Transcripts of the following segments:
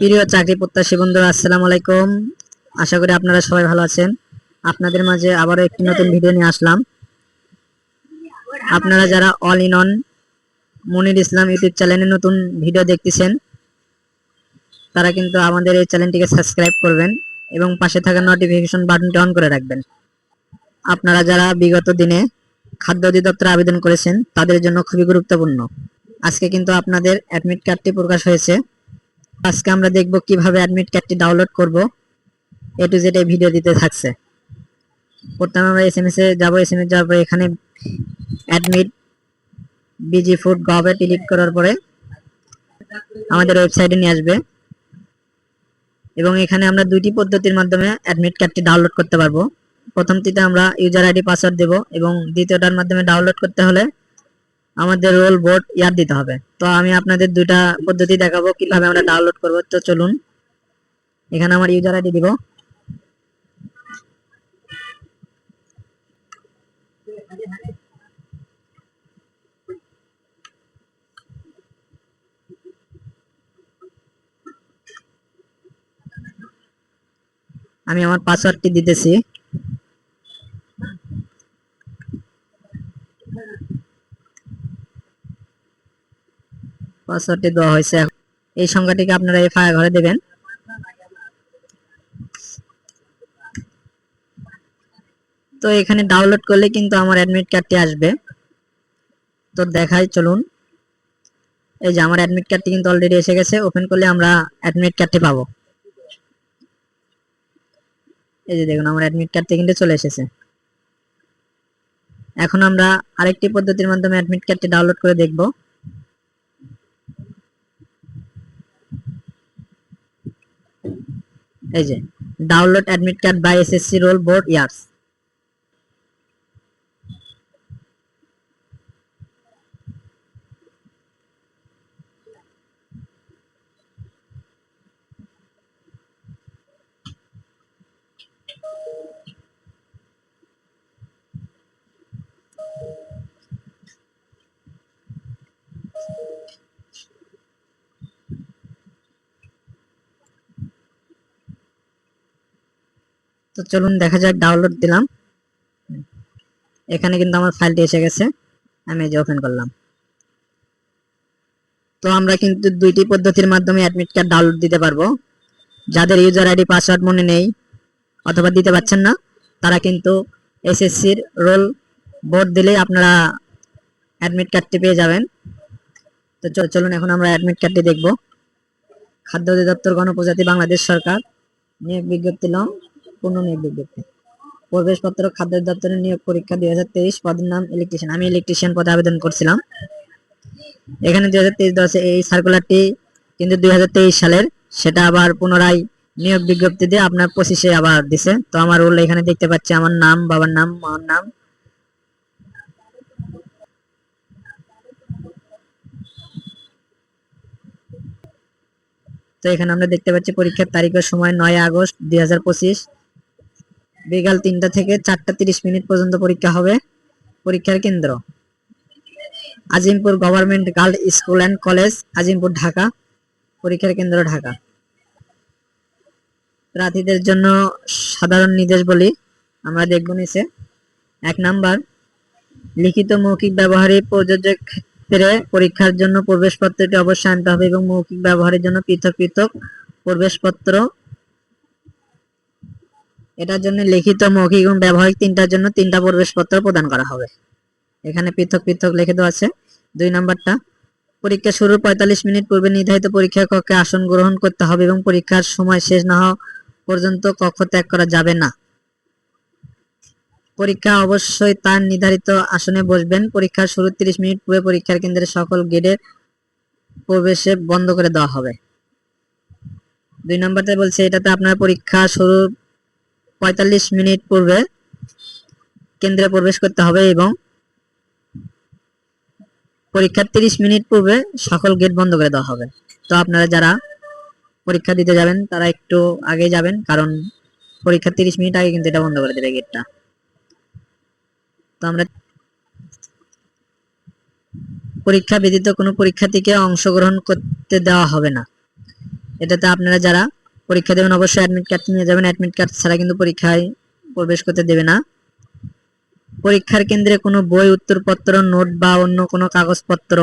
প্রিয় চাকরি প্রত্যাশী বন্ধুরা, আসসালামু আলাইকুম। আশা করি আপনারা সবাই ভালো আছেন। আপনাদের মাঝে আবারও একটি নতুন ভিডিও নিয়ে আসলাম। আপনারা যারা all in one Monir Islam YouTube চ্যানেলে নতুন ভিডিও দেখতেছেন, তারা কিন্তু আমাদের এই চ্যানেলটিকে সাবস্ক্রাইব করবেন এবং পাশে থাকা নোটিফিকেশন বাটনটি অন করে রাখবেন। আপনারা যারা বিগত দিনে খাদ্য অধিদপ্তরে আবেদন করেছেন, তাদের জন্য খুবই গুরুত্বপূর্ণ। আজকে কিন্তু আপনাদের অ্যাডমিট কার্ডটি প্রকাশ হয়েছে। আজকে আমরা দেখব কীভাবে অ্যাডমিট কার্ডটি ডাউনলোড করব। এ টু জেড এই ভিডিও দিতে থাকছে। প্রথমে আমরা এসএমএস এ যাব। এসএমএস যাওয়ার পরে এখানে অ্যাডমিট বিজি ফুড গভে ক্লিক করার পরে আমাদের ওয়েবসাইটে নিয়ে আসবে। এবং এখানে আমরা দুইটি পদ্ধতির মাধ্যমে অ্যাডমিট কার্ডটি ডাউনলোড করতে পারব। প্রথমটিতে আমরা ইউজার আইডি পাসওয়ার্ড দেব এবং দ্বিতীয়টার মাধ্যমে ডাউনলোড করতে হলে আমাদের রোল বোর্ড ইয়ার দিতে হবে। তো আমি আপনাদের দুইটা পদ্ধতি দেখাবো, কীভাবে আমরা ডাউনলোড করব। তো চলুন, এখানে আমার ইউজার আইডি দিব। আমি আমার পাসওয়ার্ডটি দিতেছি। পাসওয়ার্ডটি দেওয়া হয়েছে এই সংখ্যাটিকে আপনারা এই ঘরে দেবেন। তো এখানে ডাউনলোড করলে কিন্তু আমার অ্যাডমিট কার্ডটি আসবে। তো দেখাই, চলুন। এই যে আমার অ্যাডমিট কার্ডটি কিন্তু অলরেডি এসে গেছে। ওপেন করলে আমরা অ্যাডমিট কার্ডটি পাবো। এই যে দেখুন, আমার অ্যাডমিট কার্ডটি কিন্তু চলে এসেছে। এখন আমরা আরেকটি পদ্ধতির মাধ্যমে অ্যাডমিট কার্ডটি ডাউনলোড করে দেখব। এই যে download admit card by SSC roll board years তো চলুন দেখা যাক ডাউনলোড দিলাম। এখানে কিন্তু আমার ফাইলটি এসে গেছে, আমি যে ওপেন করলাম। তো আমরা কিন্তু দুইটি পদ্ধতির মাধ্যমে অ্যাডমিট কার্ড ডাউনলোড দিতে পারব। যাদের ইউজার আইডি পাসওয়ার্ড মনে নেই অথবা দিতে পারছেন না, তারা কিন্তু এসএসসির রোল বোর্ড দিলেই আপনারা অ্যাডমিট কার্ডটি পেয়ে যাবেন। তো চলুন এখন আমরা অ্যাডমিট কার্ডটি দেখব। খাদ্য অধিদপ্তর গণপ্রজাতি বাংলাদেশ সরকার নিয়োগ বিজ্ঞপ্তি লং বিজ্ঞপ্তি। প্রবেশপত্র খাদ্য দপ্তরের নিয়োগ পরীক্ষা দুই হাজার তেইশ পদের নাম ইলেকট্রিশিয়ান আমি ইলেকট্রিশিয়ান পদে আবেদন করছিলাম। এখানে দুই হাজার তেইশ দশে এই সার্কুলারটি কিন্তু দুই হাজার তেইশ সালের। সেটা আবার পুনরায় নিয়োগ বিজ্ঞপ্তি দিয়ে আপনার পঁচিশে আবার দিছে। তো আমার রোল এখানে দেখতে পাচ্ছি, আমার নাম, বাবার নাম, মার নাম। তো এখানে আমরা দেখতে পাচ্ছি পরীক্ষার তারিখ ও সময় নয় আগস্ট দুই হাজার পঁচিশ। বিকাল তিনটা থেকে চারটা তিরিশ মিনিট পর্যন্ত পরীক্ষা হবে। পরীক্ষার কেন্দ্র। Azimpur government girl school and college Azimpur, Dhaka. পরীক্ষার কেন্দ্র ঢাকা। প্রার্থীদের জন্য সাধারণ নির্দেশ বলি। আমরা দেখব নিচে। এক নাম্বার, লিখিত মৌখিক ব্যবহারে প্রযোজ্য ক্ষেত্রে পরীক্ষার জন্য প্রবেশপত্রটি অবশ্যই আনতে হবে এবং মৌখিক ব্যবহারের জন্য পৃথক পৃথক প্রবেশপত্র এটার জন্য লিখিত মৌখিক এবং ব্যবহারিক তিনটার জন্য তিনটা প্রবেশপত্র প্রদান করা হবে। এখানে পৃথক পৃথক লিখে দেওয়া আছে। দুই নাম্বারটা, পরীক্ষা শুরুর পঁয়তাল্লিশ মিনিট পূর্বে নির্ধারিত পরীক্ষা কক্ষে আসন গ্রহণ করতে হবে এবং পরীক্ষার সময় শেষ না হওয়া পর্যন্ত কক্ষ ত্যাগ করা যাবে না। পরীক্ষা অবশ্যই তার নির্ধারিত আসনে বসবেন। পরীক্ষার শুরু তিরিশ মিনিট পূর্বে পরীক্ষার কেন্দ্রে সকল গেটের প্রবেশে বন্ধ করে দেওয়া হবে। দুই নম্বরটা বলছে, এটাতে আপনার পরীক্ষা শুরুর পঁয়তাল্লিশ মিনিট পূর্বে কেন্দ্রে প্রবেশ করতে হবে এবং পরীক্ষার তিরিশ মিনিট পূর্বে সকল গেট বন্ধ করে দেওয়া হবে। তো আপনারা যারা পরীক্ষা দিতে যাবেন, তারা একটু আগে যাবেন, কারণ পরীক্ষার তিরিশ মিনিট আগে কিন্তু এটা বন্ধ করে দেবে গেটটা। তো আমরা পরীক্ষা ব্যতীত কোনো পরীক্ষার্থীকে অংশগ্রহণ করতে দেওয়া হবে না। এটাতে আপনারা যারা পরীক্ষা দেবেন, অবশ্যই অ্যাডমিট কার্ড নিয়ে যাবেন। অ্যাডমিট কার্ড ছাড়া কিন্তু পরীক্ষায় প্রবেশ করতে দেবে না। পরীক্ষার কেন্দ্রে কোনো বই, উত্তরপত্র, নোট বা অন্য কোনো কাগজপত্র,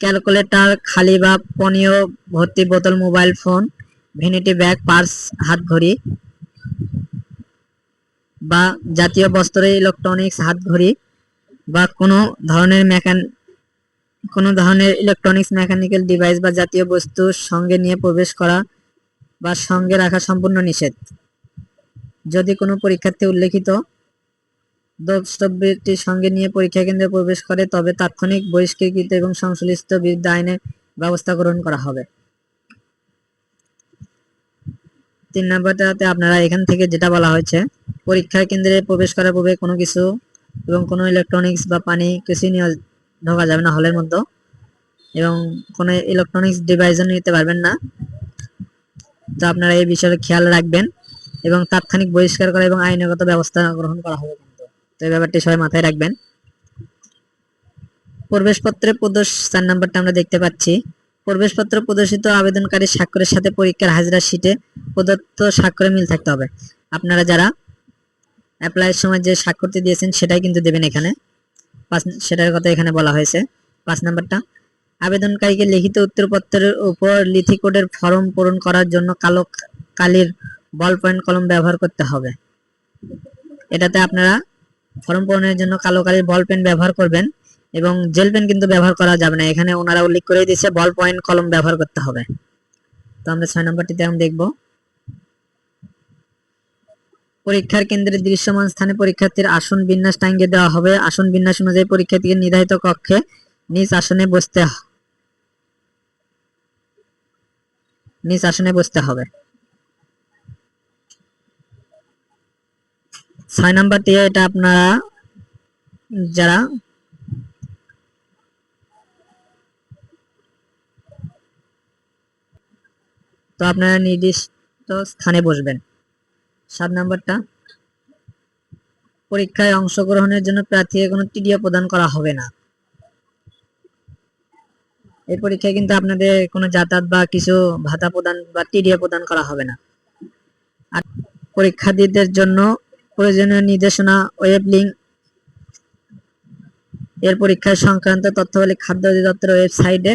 ক্যালকুলেটর, খালি বা পনীয় ভর্তি বোতল, mobile phone, vanity bag, purse হাত ঘড়ি বা জাতীয় বস্ত্র, ইলেকট্রনিক্স হাত ঘড়ি বা কোনো ধরনের মেকান কোনো ধরনের ইলেকট্রনিক্স মেকানিক্যাল ডিভাইস বা জাতীয় বস্তু সঙ্গে নিয়ে প্রবেশ করা বা সঙ্গে রাখা সম্পূর্ণ নিষেধ। যদি কোনো পরীক্ষার্থী উল্লেখিত দ্রষ্টব্যটির সঙ্গে নিয়ে পরীক্ষা কেন্দ্রে প্রবেশ করে, তবে তাৎক্ষণিক বহিষ্কৃত এবং সংশ্লিষ্ট বিরুদ্ধে আইনে ব্যবস্থা গ্রহণ করা হবে। তিন নম্বরটাতে আপনারা এখান থেকে যেটা বলা হয়েছে পরীক্ষা কেন্দ্রে প্রবেশ করার পূর্বে কোনো কিছু এবং কোনো ইলেকট্রনিক্স বা পানি কিছুই নিয়ে ঢোকা যাবে না হলের মধ্যে এবং কোনো ইলেকট্রনিক্স ডিভাইসও নিতে পারবেন না। তো আপনারা এই বিষয়ে খেয়াল রাখবেন এবং তাৎক্ষণিক বহিষ্কার করা এবং আইনগত ব্যবস্থা গ্রহণ করা হবে কিন্তু। তো এই ব্যাপারটি সবাই মাথায় রাখবেন। প্রবেশপত্রে প্রদর্শ চার নাম্বারটা আমরা দেখতে পাচ্ছি। প্রবেশপত্র প্রদর্শিত আবেদনকারী স্বাক্ষরের সাথে পরীক্ষার হাজিরা শিটে প্রদত্ত স্বাক্ষরে মিল থাকতে হবে। আপনারা যারা অ্যাপ্লাইয়ের সময় যে স্বাক্ষরটি দিয়েছেন সেটাই কিন্তু দেবেন এখানে। পাঁচ, সেটার কথা এখানে বলা হয়েছে। পাঁচ নাম্বারটা, আবেদনকারীকে লিখিত উত্তরপত্রের উপর লিথি কোডের ফর্ম পূরণ করার জন্য কালো কালির বল পয়েন্ট কলম ব্যবহার করতে হবে। এটাতে আপনারা ফর্ম পূরণের জন্য কালো কালির বল পেন ব্যবহার করবেন এবং জেল পেন কিন্তু ব্যবহার করা যাবে না। এখানে ওনারা উল্লেখ করে দিয়েছে বল পয়েন্ট কলম ব্যবহার করতে হবে। তো আমরা ছয় নম্বরটিতে আমরা দেখব। পরীক্ষার কেন্দ্রের দৃশ্যমান স্থানে পরীক্ষার্থীর আসন বিন্যাস টাঙ্গিয়ে দেওয়া হবে। আসন বিন্যাস অনুযায়ী পরীক্ষার্থীকে নির্ধারিত কক্ষে নিজ আসনে বসতে নিজ আসনে বসতে হবে। ছয় নাম্বারটি এটা আপনারা যারা তো আপনারা নির্দিষ্ট স্থানে বসবেন। সাত নাম্বারটা। পরীক্ষায় অংশগ্রহণের জন্য প্রার্থীকে কোনো টিডিও প্রদান করা হবে না। এই পরীক্ষায় কিন্তু আপনাদের কোনো যাতায়াত বা কিছু ভাতা প্রদান বা টিডিও প্রদান করা হবে না। আর পরীক্ষার্থীদের জন্য প্রয়োজনীয় নির্দেশনা, ওয়েব লিঙ্ক, এর পরীক্ষা সংক্রান্ত তথ্যাবলী খাদ্য অধিদপ্তরের ওয়েবসাইটে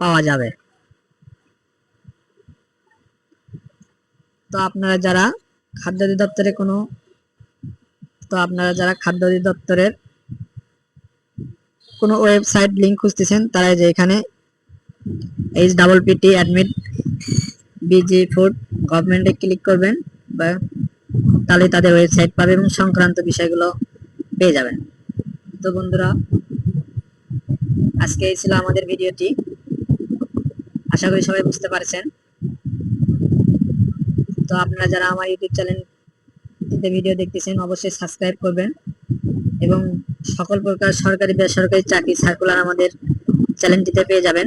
পাওয়া যাবে। তো আপনারা যারা খাদ্য অধিদপ্তরে কোনো? তো আপনারা যারা খাদ্য অধিদপ্তরের কোনো ওয়েবসাইট লিঙ্ক খুঁজতেছেন, তারা যে এখানে H double PT admit BG food গভর্নমেন্টে click করবেন, বা তাহলে তাদের ওয়েবসাইট পাবে এবং সংক্রান্ত বিষয়গুলো পেয়ে যাবেন। তো বন্ধুরা, আজকে এই ছিল আমাদের ভিডিওটি। আশা করি সবাই বুঝতে পারছেন। তো আপনারা যারা আমার ইউটিউব চ্যানেল ভিডিও দেখতেছেন, অবশ্যই সাবস্ক্রাইব করবেন এবং সকল প্রকার সরকারি বেসরকারি চাকরি সার্কুলার আমাদের চ্যানেলটিতে পেয়ে যাবেন।